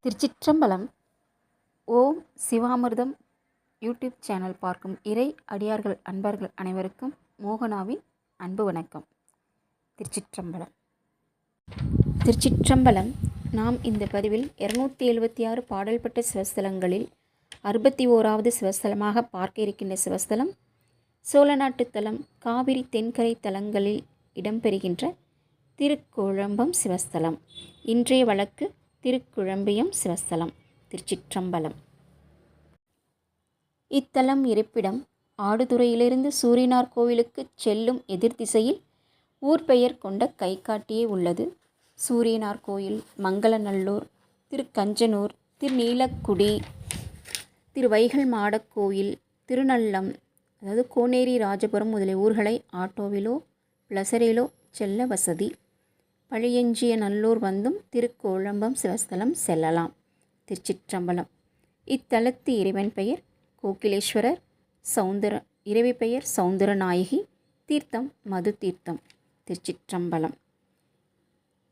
திருச்சிற்றம்பலம் ஓம் சிவாமிர்தம் YouTube channel பார்க்கும் இறை அடியார்கள் அன்பர்கள் அனைவருக்கும் மோகனாவின் அன்பு வணக்கம். திருச்சிற்றம்பலம். திருச்சிற்றம்பலம் நாம் இந்த பதிவில் இருநூத்தி எழுபத்தி ஆறு பாடல்பட்ட சிவஸ்தலங்களில் அறுபத்தி ஓராவது சிவஸ்தலமாக பார்க்க இருக்கின்ற சிவஸ்தலம் சோழநாட்டு தலம் காவிரி தென்கரை தலங்களில் இடம்பெறுகின்ற திருக்குழம்பம் சிவஸ்தலம் இன்றைய வழக்கு திருக்குழம்பியம் சிவஸ்தலம் திருச்சிற்றம்பலம். இத்தலம் இருப்பிடம் ஆடுதுறையிலிருந்து சூரியனார் கோவிலுக்கு செல்லும் எதிர்திசையில் ஊர் பெயர் கொண்ட கைகாட்டியே உள்ளது. சூரியனார் கோயில் மங்களநல்லூர் திருக்கஞ்சனூர் திருநீலக்குடி திருவைகள் மாடக் கோயில் திருநல்லம் அதாவது கோனேரி ராஜபுரம் முதலிய ஊர்களை ஆட்டோவிலோ பிளசரிலோ செல்ல வசதி. பழையஞ்சிய நல்லூர் வந்தும் திருக்கோழம்பம் சிவஸ்தலம் செல்லலாம். திருச்சிற்றம்பலம். இத்தலத்து இறைவன் பெயர் கோகிலேஸ்வரர் சௌந்தர இறைவி பெயர் சௌந்தரநாயகி தீர்த்தம் மது தீர்த்தம் திருச்சிற்றம்பலம்.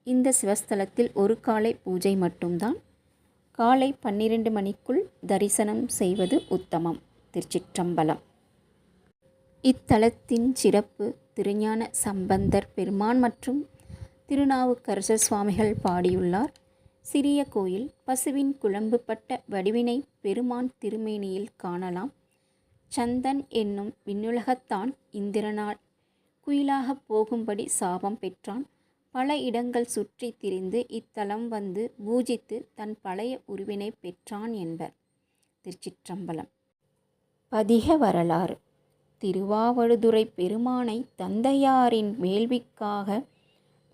இந்த சிவஸ்தலத்தில் ஒரு காலை பூஜை மட்டும்தான். காலை பன்னிரண்டு மணிக்குள் தரிசனம் செய்வது உத்தமம். திருச்சிற்றம்பலம். இத்தலத்தின் சிறப்பு திருஞான சம்பந்தர் பெருமான் மற்றும் திருநாவுக்கரசர் சுவாமிகள் பாடியுள்ளார். சிறிய கோயில் பசுவின் குழம்புப்பட்ட வடிவினை பெருமான் திருமேனியில் காணலாம். சந்தன் என்னும் விண்ணுலகத்தான் இந்திரனால் குயிலாகப் போகும்படி சாபம் பெற்றான். பல இடங்கள் சுற்றி திரிந்து இத்தலம் வந்து பூஜித்து தன் பழைய உருவினை பெற்றான் என்பர். திருச்சிற்றம்பலம். பதிக வரலாறு. திருவாவடுதுறை பெருமானை தந்தையாரின் வேள்விக்காக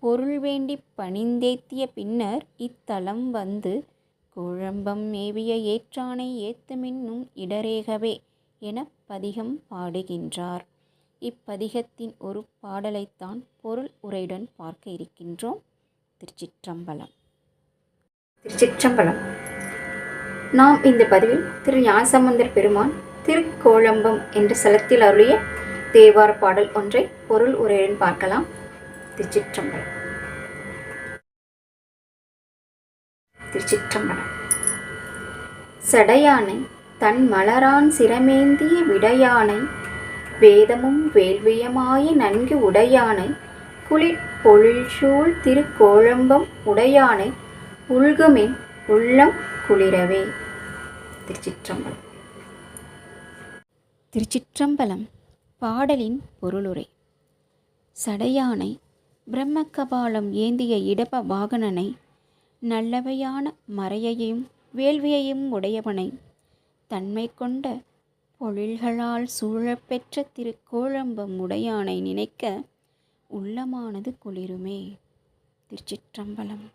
பொருள் வேண்டி பணிந்தேத்திய பின்னர் இத்தலம் வந்து குழம்பம் மேவிய ஏற்றானை ஏத்தமென்னும் இடரேகவே என பதிகம் பாடுகின்றார். இப்பதிகத்தின் ஒரு பாடலைத்தான் பொருள் உரையுடன் பார்க்க இருக்கின்றோம். திருச்சிற்றம்பலம். திருச்சிற்றம்பலம். நாம் இந்த பதிவில் திரு ஞானசம்பந்தர் பெருமான் திருக்கோழம்பம் என்ற ஸ்தலத்தில் அருளிய தேவார பாடல் ஒன்றை பொருள் உரையுடன் பார்க்கலாம். திருச்சிற்றம்பலம். திருச்சிற்றம்பலம். சடையானை தன் மலரான் சிரமேந்திய விடையானை வேதமும் வேள்வியமாய நன்கு உடையானை குளிர் பொழில்சூழ் திருக்கோழம்பம் உடையானை உள்குமின் உள்ளம் குளிரவே. திருச்சிற்றம்பலம். திருச்சிற்றம்பலம் பாடலின் பொருளுரை. சடையானை பிரம்ம கபாலம் ஏந்திய இடப வாகனனை நல்லவையான மறையையும் வேள்வியையும் உடையவனை தன்மை கொண்ட பொழில்களால் சூழப்பெற்ற திருக்கோழம்பம் உடையானை நினைக்க உள்ளமானது குளிருமே. திருச்சிற்றம்பலம்.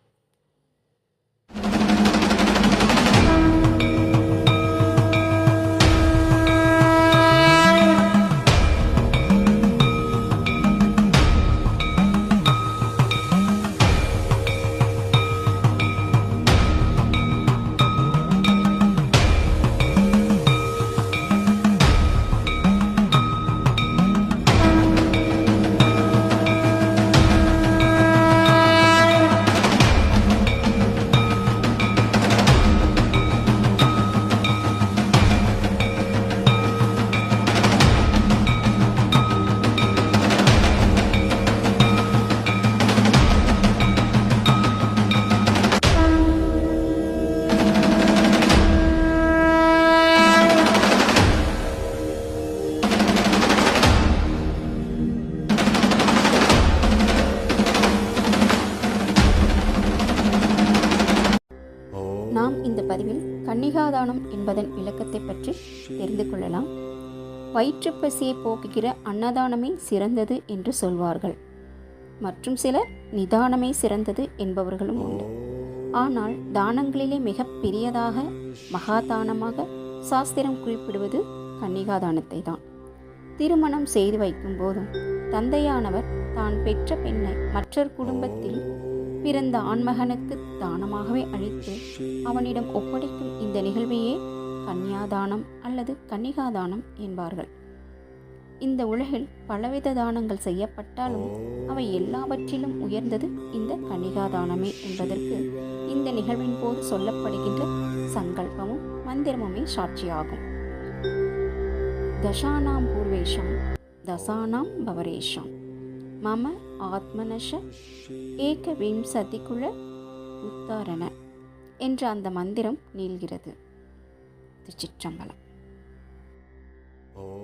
கன்னிகாதானம் என்பதன் விளக்கத்தை பற்றி தெரிந்து கொள்ளலாம். வயிற்றுப் பசியை போக்குகிற அன்னதானமே சிறந்தது என்று சொல்வார்கள். மற்றும் சிலர் நிதானமே சிறந்தது என்பவர்களும் உண்டு. ஆனால் தானங்களிலே மிக பெரியதாக மகாதானமாக சாஸ்திரம் குறிப்பிடுவது கன்னிகாதானத்தை தான். திருமணம் செய்து வைக்கும் போதும் தந்தையானவர் தான் பெற்ற பெண்ணை மற்றொரு குடும்பத்தில் பிறந்த ஆண்மகனுக்கு தானமாகவே அளித்து அவனிடம் ஒப்படைக்கும் இந்த நிகழ்வையே கன்னியாதானம் அல்லது கன்னிகாதானம் என்பார்கள். இந்த உலகில் பலவித தானங்கள் செய்யப்பட்டாலும் அவை எல்லாவற்றிலும் உயர்ந்தது இந்த கன்னிகாதானமே என்பதற்கு இந்த நிகழ்வின் போது சொல்லப்படுகின்ற சங்கல்பமும் மந்திரமுமே சாட்சியாகும். தசானாம் பூர்வேஷம் தசானாம் பவரேஷம். மம ஆத்மனஷ விம்சதிக்குழ உத்தாரண என்ற அந்த மந்திரம் நீள்கிறது. திருச்சிற்றம்பலம். ஓ